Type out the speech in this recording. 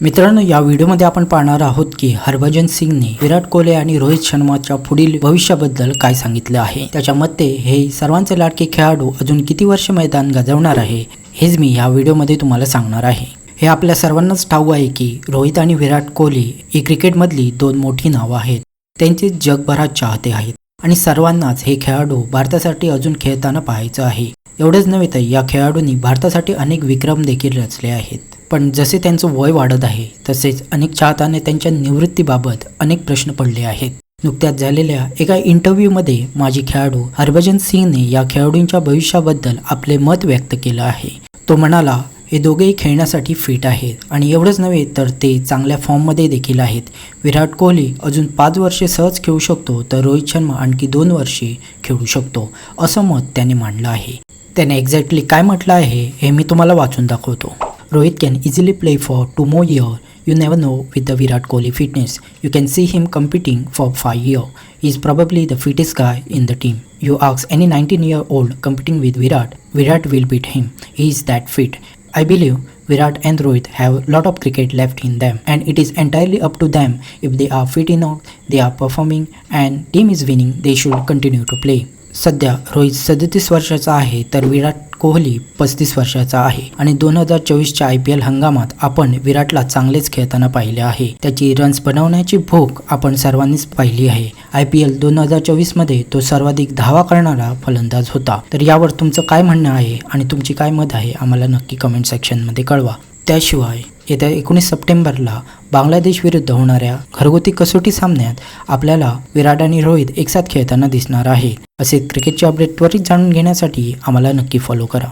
मित्रांनो या व्हिडिओमध्ये आपण पाहणार आहोत की हरभजन सिंगने विराट कोहली आणि रोहित शर्माच्या पुढील भविष्याबद्दल काय सांगितलं आहे. त्याच्या मते हे सर्वांचे लाडके खेळाडू अजून किती वर्ष मैदान गाजवणार आहे हेच मी या व्हिडिओमध्ये तुम्हाला सांगणार आहे. हे आपल्या सर्वांनाच ठाऊक आहे की रोहित आणि विराट कोहली ही क्रिकेटमधली दोन मोठी नावं आहेत. त्यांचे जगभरात चाहते आहेत. आणि सर्वांनाच हे खेळाडू भारतासाठी अजून खेळताना पाहायचं आहे. एवढंच नव्हे तर या खेळाडूंनी भारतासाठी अनेक विक्रम देखील रचले आहेत. पण जसे त्यांचं वय वाढत आहे तसेच अनेक चाहत्याने त्यांच्या निवृत्तीबाबत अनेक प्रश्न पडले आहेत. नुकत्याच झालेल्या एका इंटरव्ह्यूमध्ये माजी खेळाडू हरभजन सिंगने या खेळाडूंच्या भविष्याबद्दल आपले मत व्यक्त केलं आहे. तो म्हणाला हे दोघेही खेळण्यासाठी फिट आहेत आणि एवढंच नव्हे तर ते चांगल्या फॉर्ममध्ये देखील आहेत. विराट कोहली अजून पाच वर्षे सहज खेळू शकतो तर रोहित शर्मा आणखी दोन वर्षे खेळू शकतो असं मत त्याने मांडलं आहे. त्याने एक्झॅक्टली काय म्हटलं आहे हे मी तुम्हाला वाचून दाखवतो. Rohit can easily play for two more year you never know with the Virat Kohli fitness you can see him competing for five year is probably the fittest guy in the team. You ask any 19 year old competing with Virat, Virat will beat him. He is that fit. I believe Virat and Rohit have a lot of cricket left in them, and it is entirely up to them if they are fit enough, they are performing, and team is winning. They should continue to play. सध्या रोहित सदतीस वर्षाचा आहे तर विराट कोहली पस्तीस वर्षाचा आहे आणि दोन हजार चोवीसच्या आय पी एल हंगामात आपण विराटला चांगलेच खेळताना पाहिले आहे. त्याची रन्स बनवण्याची भूक आपण सर्वांनीच पाहिली आहे. आय पी एल दोन हजार चोवीसमध्ये तो सर्वाधिक धावा करणारा फलंदाज होता. तर यावर तुमचं काय म्हणणं आहे आणि तुमची काय मत आहे? आम्हाला नक्की कमेंट सेक्शनमध्ये कळवा. त्याशिवाय येत्या एकोणीस सप्टेंबरला बांगलादेश विरुद्ध होणाऱ्या घरगुती कसोटी सामन्यात आपल्याला विराट आणि रोहित एकसाथ खेळताना दिसणार आहे. असे क्रिकेटचे अपडेट त्वरित जाणून घेण्यासाठी आम्हाला नक्की फॉलो करा.